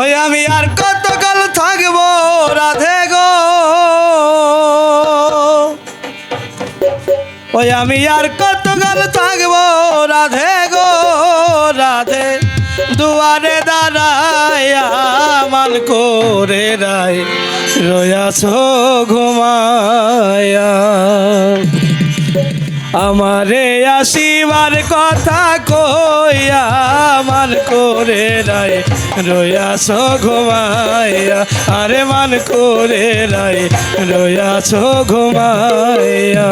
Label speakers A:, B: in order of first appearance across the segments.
A: ওই আমি আর কতকাল থাকব রাধে গো? ওই আমি আর কতকাল থাকব রাধে গো? রাধে দুয়ারে দাঁড়ায়া মান করে রায়, রয়াছ ঘুমায়া। আমারে আসিবার কথা কইয়া মান করে রায় রয়াছ ঘুমাইয়া। আরে মান করে রায় রয়াছ ঘুমাইয়া।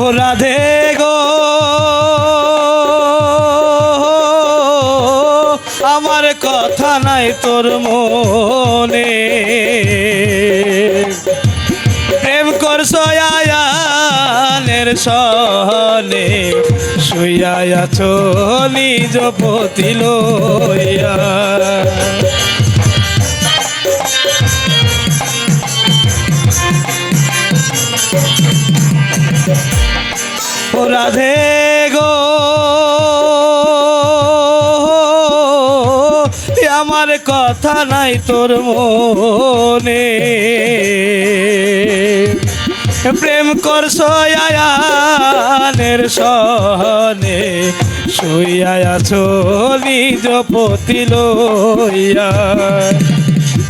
A: ও রাধে গো। আমার কথা নাই তোর মনে। প্রেম করছ আয়ানের সনে, শুইয়া আছো নিজ পতি লইয়া আমার কথা নাই তোর মনে। প্রেম করছ আয়ানের সনে, শুইয়া আছো নিজ পতি লইয়া।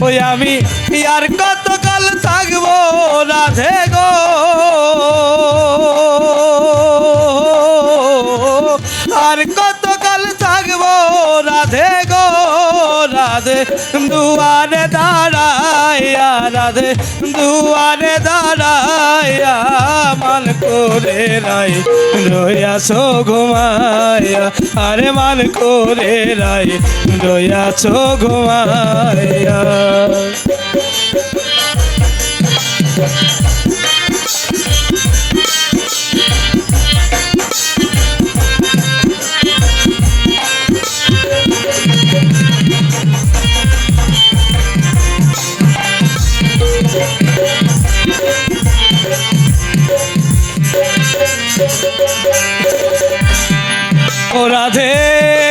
A: ওই আমি আর কতকাল থাকব রাধে গো। দুয়ারে দাঁড়াইয়া রাধে দুয়ারে দাঁড়াইয়া মান করে রাই রয়াছো ঘুমাইয়া আরে মান করে রাই রয়াছো ঘুমাইয়া ও রাধে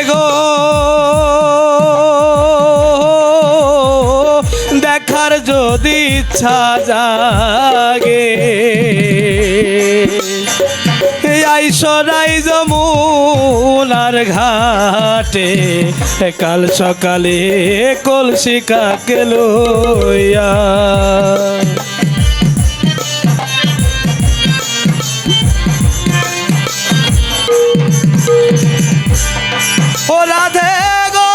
A: গো। দেখার যদি ইচ্ছা জাগে। আইসরাই যমুনার ঘাটে কাল সকালে কলসি কাকে ও রাধে গো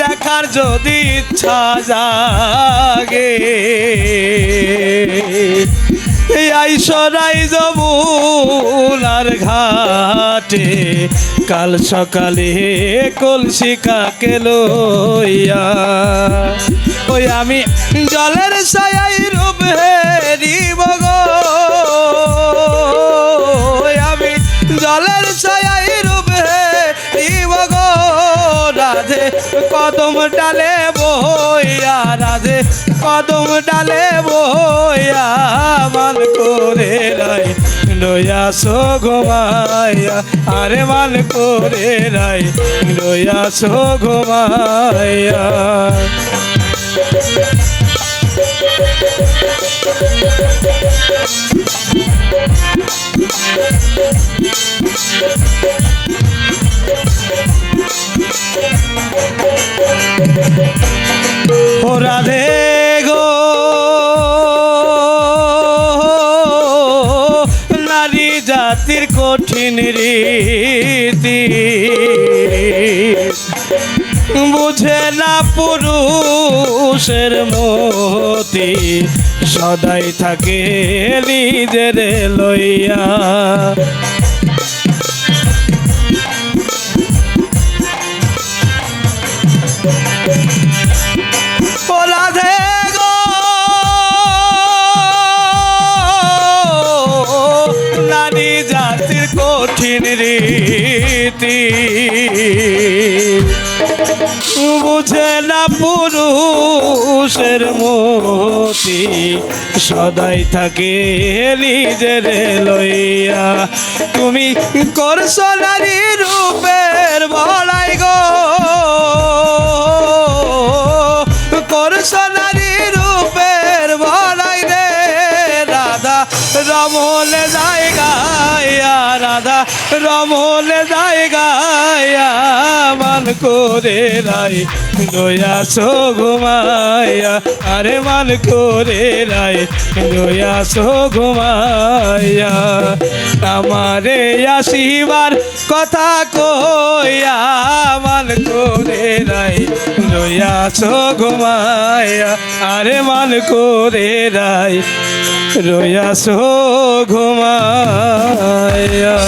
A: দেখার যদি ইচ্ছা জাগে। আইসরাই যমুনার ঘাটে। কাল সকালে কলসি কাকে লইয়া। ওই আমি জলের সায়াই রাধে, কদম ডালে বইয়া রাধে, কদম ডালে বইয়া করে রাই লইয়া সো ঘুমাইয়া আরে মান করে রাই লইয়া সো ঘুমাইয়া ও জাতির কঠিন রীতি। বুঝে না পুরুষের মতি সদাই থাকে নিজের লইয়া। কঠিন রীতি। বুঝে না পুরুষের মতি সদাই থাকে নিজের লইয়া। তুমি করছ নারী রূপের রাধা রমলে যায় মান করে রাই দয়া সো ঘুমায়া আরে মান করে রাই দয়া সো ঘুমায়া আমারে আসিবার কথা কইয়া মান করে রাই দয়া সো ঘুমায়া আরে মান করে রাই রয়াসো ঘুমায়া